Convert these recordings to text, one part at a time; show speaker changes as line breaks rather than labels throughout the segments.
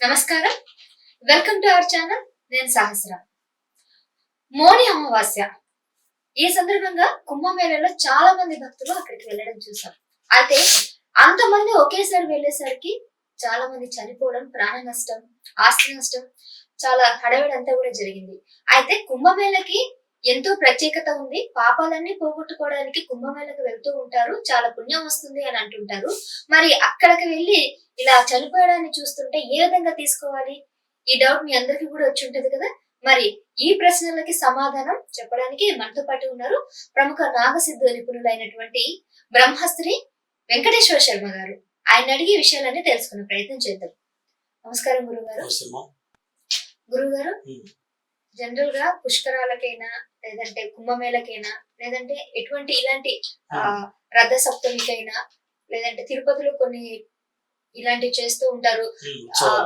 నమస్కారం. Welcome to our channel నేను సహస్ర. మోని అమావాస్య. ఈ సందర్భంగా కుంభమేళలో చాలా మంది భక్తులు అక్కడికి వెళ్ళడం చూసాం అయితే అంతమంది ఒకేసారి వెళ్ళేసరికి చాలా మంది చనిపోవడం ప్రాణ నష్టం ఆస్తి నష్టం చాలా హడవిడి అంతా కూడా జరిగింది. అయితే కుంభమేళకి ఎంతో ప్రత్యేకత ఉంది. పాపాలన్నీ పోగొట్టుకోవడానికి కుంభమేళకు వెళ్తూ ఉంటారు. చాలా పుణ్యం వస్తుంది అని అంటుంటారు. మరి అక్కడికి వెళ్ళి ఇలా చనిపోయడాన్ని చూస్తుంటే ఏ విధంగా తీసుకోవాలి? ఈ డౌట్ మీ అందరికీ కూడా వచ్చి ఉంటది కదా? మరి ఈ ప్రశ్నలకి సమాధానం చెప్పడానికి మనతో పాటు ఉన్నారు ప్రముఖ నాగసిద్ధ నిపుణులైనటువంటి బ్రహ్మస్త్రి వెంకటేశ్వర శర్మ గారు. ఆయన అడిగి విషయాలన్నీ తెలుసుకునే ప్రయత్నం చేద్దాం. నమస్కారం గురుగారు? గురుగారు. జనరల్గా పుష్కరాలకైనా లేదంటే కుంభమేళకైనా లేదంటే ఎటువంటి ఇలాంటి ఆ, రథ సప్తమికైనా లేదంటే తిరుపతిలో కొన్ని ఇలాంటివి చేస్తూ ఉంటారు.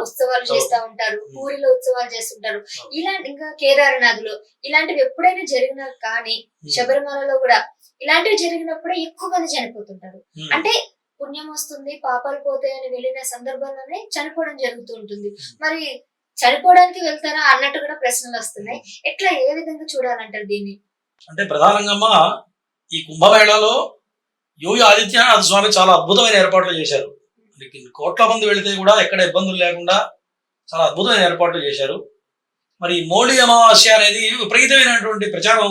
ఉత్సవాలు. చేస్తా ఉంటారు. పూరిలో ఉత్సవాలు చేస్తుంటారు. ఇలాంటి ఇంకా కేదారనాథ్లో ఇలాంటివి ఎప్పుడైనా జరిగినా కానీ శబరిమలలో కూడా ఇలాంటివి జరిగినప్పుడే ఎక్కువ మంది చనిపోతుంటారు. అంటే పుణ్యం వస్తుంది పాపాలు పోతాయని వెళ్ళిన సందర్భంలోనే చనిపోవడం జరుగుతూ ఉంటుంది. మరి చనిపోవడానికి వెళ్తారా అన్నట్టు కూడా ప్రశ్నలు వస్తున్నాయి. ఎట్లా ఏ విధంగా చూడాలంటారు దీన్ని?
అంటే ప్రధానంగా ఈ కుంభమేళాలో యోగి ఆదిత్యనాథ్ స్వామి చాలా అద్భుతమైన ఏర్పాట్లు చేశారు. కోట్ల మంది వెళితే కూడా ఎక్కడ ఇబ్బందులు లేకుండా చాలా అద్భుతమైన ఏర్పాట్లు చేశారు. మరి మోడీ అమావాస్య అనేది విపరీతమైనటువంటి ప్రచారం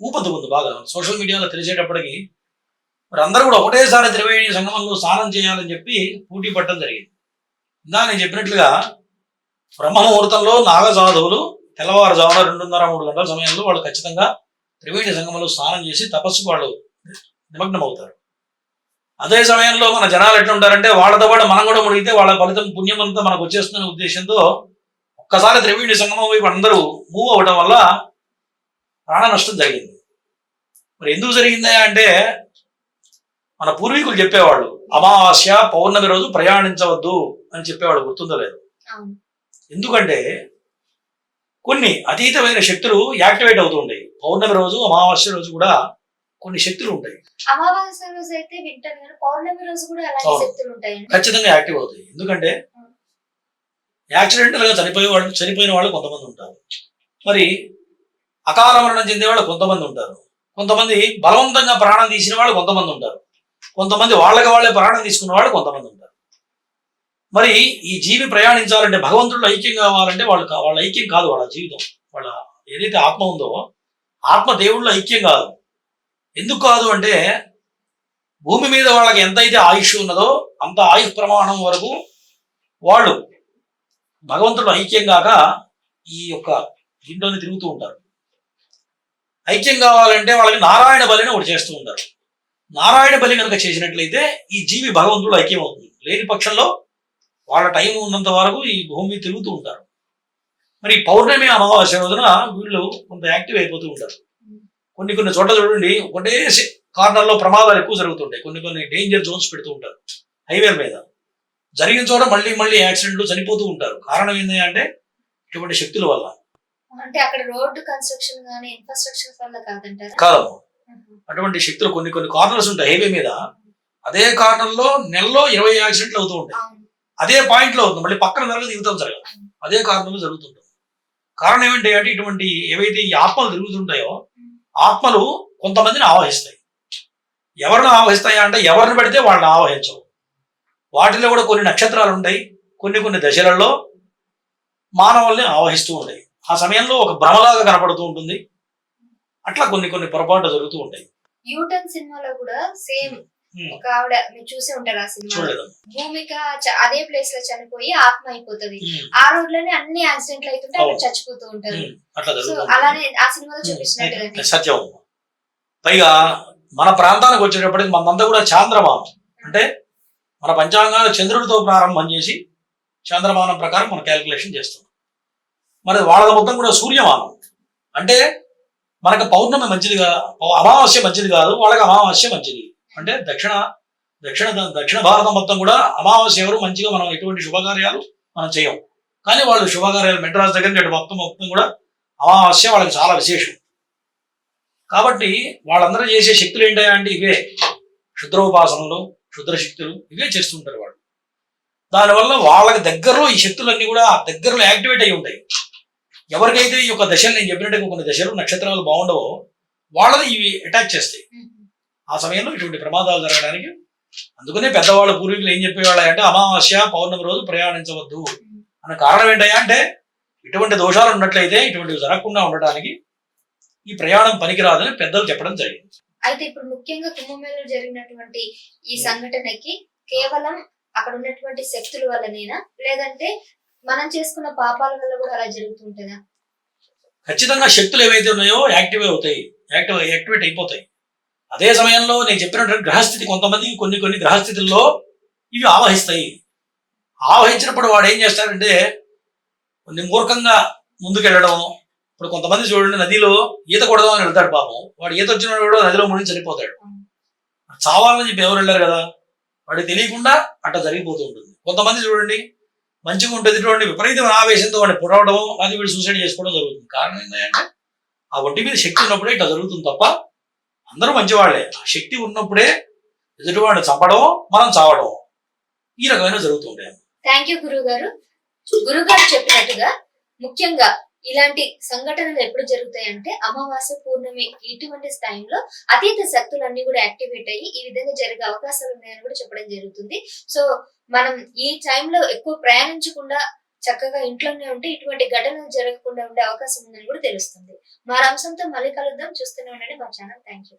ఊపందుకుంది బాగా. సోషల్ మీడియాలో తెలిసేటప్పటికి మరి అందరూ కూడా ఒకటేసారి త్రివేణి సంగమంలో స్నానం చేయాలని చెప్పి పోటీ పట్టడం జరిగింది. ఇందా నేను చెప్పినట్లుగా బ్రహ్మ ముహూర్తంలో తెల్లవారుజామున రెండున్నర మూడు గంటల సమయంలో వాళ్ళు ఖచ్చితంగా త్రివేణి సంగమంలో స్నానం చేసి తపస్సుకు వాళ్ళు నిమగ్నం అవుతారు అదే సమయంలో మన జనాలు ఎట్లా ఉంటారంటే వాళ్ళతో పాటు మనం కూడా మునిగితే వాళ్ళ ఫలితం పుణ్యం అంతా మనకు వచ్చేస్తున్న ఉద్దేశంతో ఒక్కసారి త్రివేణి సంగమం వైపు అందరూ మూవ్ అవ్వడం వల్ల ప్రాణ నష్టం జరిగింది. మరి ఎందుకు జరిగిందా అంటే మన పూర్వీకులు చెప్పేవాళ్ళు అమావాస్య పౌర్ణమి రోజు ప్రయాణించవద్దు అని చెప్పేవాళ్ళు గుర్తుందో లేదు. ఎందుకంటే కొన్ని అతీతమైన శక్తులు యాక్టివేట్ అవుతూ ఉంటాయి. పౌర్ణమి రోజు అమావాస్య రోజు కూడా కొన్ని శక్తులు ఉంటాయి.
అమావాస్య రోజు అయితే వింటాను కానీ పౌర్ణమి రోజు కూడా అలాంటి. శక్తులు
ఖచ్చితంగా యాక్టివ్ అవుతాయి. ఎందుకంటే యాక్సిడెంటల్గా చనిపోయే వాళ్ళు చనిపోయిన వాళ్ళు కొంతమంది ఉంటారు. మరి అకాల మరణం చెందే వాళ్ళు కొంతమంది ఉంటారు. కొంతమంది బలవంతంగా ప్రాణం తీసిన వాళ్ళు కొంతమంది ఉంటారు. కొంతమంది వాళ్ళకి వాళ్ళే ప్రాణం తీసుకున్న వాళ్ళు కొంతమంది ఉంటారు. మరి ఈ జీవి ప్రయాణించాలంటే భగవంతుడిలో ఐక్యం కావాలంటే వాళ్ళు వాళ్ళ ఐక్యం కాదు వాళ్ళ జీవితం. వాళ్ళ ఏదైతే ఆత్మ ఉందో ఆత్మ దేవుళ్ళ ఐక్యం కాదు. ఎందుకు కాదు అంటే భూమి మీద వాళ్ళకి ఎంతైతే ఆయుష్ ఉన్నదో అంత ఆయుష్ ప్రమాణం వరకు వాళ్ళు భగవంతుడు ఐక్యం కాక ఈ యొక్క దీంట్లోనే తిరుగుతూ ఉంటారు. ఐక్యం కావాలంటే వాళ్ళకి నారాయణ బలిని ఒకటి చేస్తూ ఉంటారు. నారాయణ బలి కనుక చేసినట్లయితే ఈ జీవి భగవంతుడు ఐక్యం అవుతుంది. లేని పక్షంలో వాళ్ళ టైం ఉన్నంత వరకు ఈ భూమి తిరుగుతూ ఉంటారు. మరి పౌర్ణమి అమావాస్య రోజున వీళ్ళు కొంత యాక్టివ్ అయిపోతూ ఉంటారు. కొన్ని కొన్ని చోట్ల చూడండి ఒకటే కార్నర్లో ప్రమాదాలు ఎక్కువ జరుగుతుంటాయి. కొన్ని కొన్ని డేంజర్ జోన్స్ పెడుతూ ఉంటారు. హైవే మీద. జరిగిన చోట మళ్ళీ మళ్ళీ యాక్సిడెంట్లు చనిపోతూ ఉంటారు. కారణం ఏంటి అంటే ఇటువంటి శక్తుల వల్ల.
అంటే అక్కడ రోడ్డు కన్స్ట్రక్షన్ గానీ ఇన్ఫ్రాస్ట్రక్చర్ వల్ల కాదంటారా? ఉహు.
అటువంటి శక్తులు కొన్ని కొన్ని కార్నర్స్ ఉంటాయి. హైవే మీద. అదే కార్నర్లో నెలలో ఇరవై యాక్సిడెంట్లు అవుతూ ఉంటాయి. అదే పాయింట్లో అవుతుంది మళ్ళీ పక్కన జరగదు యువతం జరగదు. అదే కారణంలో జరుగుతుంటుంది. కారణం ఏమిటి అంటే ఇటువంటి ఏవైతే ఈ ఆత్మలు తిరుగుతుంటాయో ఆత్మలు కొంతమందిని ఆవహిస్తాయి. ఎవరిని ఆవహిస్తాయా అంటే ఎవరిని పెడితే వాళ్ళని ఆవహించవు. వాటిలో కూడా కొన్ని నక్షత్రాలు ఉంటాయి. కొన్ని కొన్ని దశలలో మానవుల్ని ఆవహిస్తూ ఉంటాయి. ఆ సమయంలో ఒక భ్రమలాగా కనపడుతూ ఉంటుంది. అట్లా కొన్ని కొన్ని పొరపాట్లు జరుగుతూ ఉంటాయి.
యూటర్న్ సినిమాలో కూడా సేమ్ ఒక ఆవిడ మీరు చూసే ఉంటారు ఆ సినిమా. భూమిక అదే ప్లేస్లో చనిపోయి ఆత్మ అయిపోతది ఆ రోడ్లోనే అన్ని యాక్సిడెంట్లు అవుతుంటే అక్కడ. చచ్చిపోతూ ఉంటారు. సో అలానే ఆ సినిమాలో
సత్యం పైగా మన ప్రాంతానికి వచ్చేటప్పటికి మనంతా కూడా చాంద్రమానం అంటే మన పంచాంగాలు చంద్రుడితో ప్రారంభం చేసి చంద్రమానం ప్రకారం మనం క్యాలిక్యులేషన్ చేస్తాం. మరి వాళ్ళ మొత్తం కూడా సూర్యమానం. అంటే మనకు పౌర్ణమి మంచిది కా అమావాస్య మంచిది కాదు వాళ్ళకి అమావాస్య మంచిది. అంటే దక్షిణ దక్షిణ దక్షిణ భారతం మొత్తం కూడా అమావాస్య ఎవరు మంచిగా మనం ఎటువంటి శుభకార్యాలు మనం చేయం. కానీ వాళ్ళు శుభకార్యాలు మెడ్రాస్ దగ్గర నుంచి అటు మొత్తం మొత్తం కూడా అమావాస్య వాళ్ళకి చాలా విశేషం. కాబట్టి వాళ్ళందరూ చేసే శక్తులు ఏంటంటే ఇవే. క్షుద్రోపాసనలు క్షుద్ర శక్తులు ఇవే చేస్తుంటారు వాళ్ళు. దానివల్ల వాళ్ళకి దగ్గరలో ఈ శక్తులన్నీ కూడా ఆ దగ్గరలో యాక్టివేట్ అయి ఉంటాయి. ఎవరికైతే ఈ యొక్క దశలు నేను చెప్పినట్టుగా కొన్ని దశలు నక్షత్రాలు బాగుండవో వాళ్ళని ఇవి అటాక్ చేస్తాయి. ఆ సమయంలో ఇటువంటి ప్రమాదాలు జరగడానికి అందుకనే పెద్దవాళ్ళు పూర్వీకులు ఏం చెప్పేవాళ్ళు అంటే అమావాస్య పౌర్ణమి రోజు ప్రయాణించవద్దు. అన్న కారణం ఏంటయ్యా అంటే ఇటువంటి దోషాలు ఉన్నట్లయితే ఇటువంటివి జరగకుండా ఉండటానికి ఈ ప్రయాణం పనికిరాదని పెద్దలు చెప్పడం జరిగింది.
అయితే ఇప్పుడు ముఖ్యంగా కుంభమేళలో జరిగినటువంటి ఈ సంఘటనకి కేవలం అక్కడ ఉన్నటువంటి శక్తుల వల్లనేనా? లేదంటే మనం చేసుకున్న పాపాల వల్ల కూడా అలా జరుగుతుంటుందా?
ఖచ్చితంగా శక్తులు ఏవైతే ఉన్నాయో యాక్టివ్ అవుతాయి. యాక్టివ్ యాక్టివేట్ అయిపోతాయి. అదే సమయంలో నేను చెప్పినటువంటి గ్రహస్థితి కొంతమంది కొన్ని కొన్ని గ్రహస్థితుల్లో ఇవి ఆవహిస్తాయి. ఆవహించినప్పుడు వాడు ఏం చేస్తాడంటే కొన్ని మూర్ఖంగా ముందుకెళ్ళడం ఇప్పుడు కొంతమంది చూడండి నదిలో ఈత కొడదామని వెళ్తాడు పాపం. వాడు ఈత వచ్చిన వాడు కూడా నదిలో మునిగి చనిపోతాడు. చావాలని చెప్పి ఎవరు వెళ్ళారు కదా? వాడికి తెలియకుండా అట్లా జరిగిపోతూ ఉంటుంది. కొంతమంది చూడండి మంచిగా ఉంటుంది. ఇటువంటి విపరీతమైన ఆవేశంతో వాడిని పుడవడం అది వీడు సూసైడ్ చేసుకోవడం జరుగుతుంది. కారణం ఏంటంటే ఆ ఒంటి మీద శక్తి ఉన్నప్పుడే ఇట్లా జరుగుతుంది తప్ప అందరూ మంచివాళ్ళే. ఆ శక్తి ఉన్నప్పుడే ఎదుటివాడు చంపడం మనం చావడం ఈ రకమైన జరుగుతుండే
థ్యాంక్ యూ గురువు గారు గురువు గారు చెప్పినట్టుగా ముఖ్యంగా ఇలాంటి సంఘటనలు ఎప్పుడు జరుగుతాయి అంటే అమావాస్య పూర్ణమి ఇటువంటి టైంలో అతీత శక్తులన్నీ కూడా యాక్టివేట్ అయ్యి ఈ విధంగా జరిగే అవకాశాలు ఉన్నాయని కూడా చెప్పడం జరుగుతుంది. సో మనం ఈ టైంలో ఎక్కువ ప్రయాణించకుండా చక్కగా ఇంట్లోనే ఉంటే ఇటువంటి ఘటనలు జరగకుండా ఉండే అవకాశం ఉందని కూడా తెలుస్తుంది. మరో అంశంతో మళ్ళీ కలుద్దాం. చూస్తూనే ఉండండి మా ఛానల్. Thank you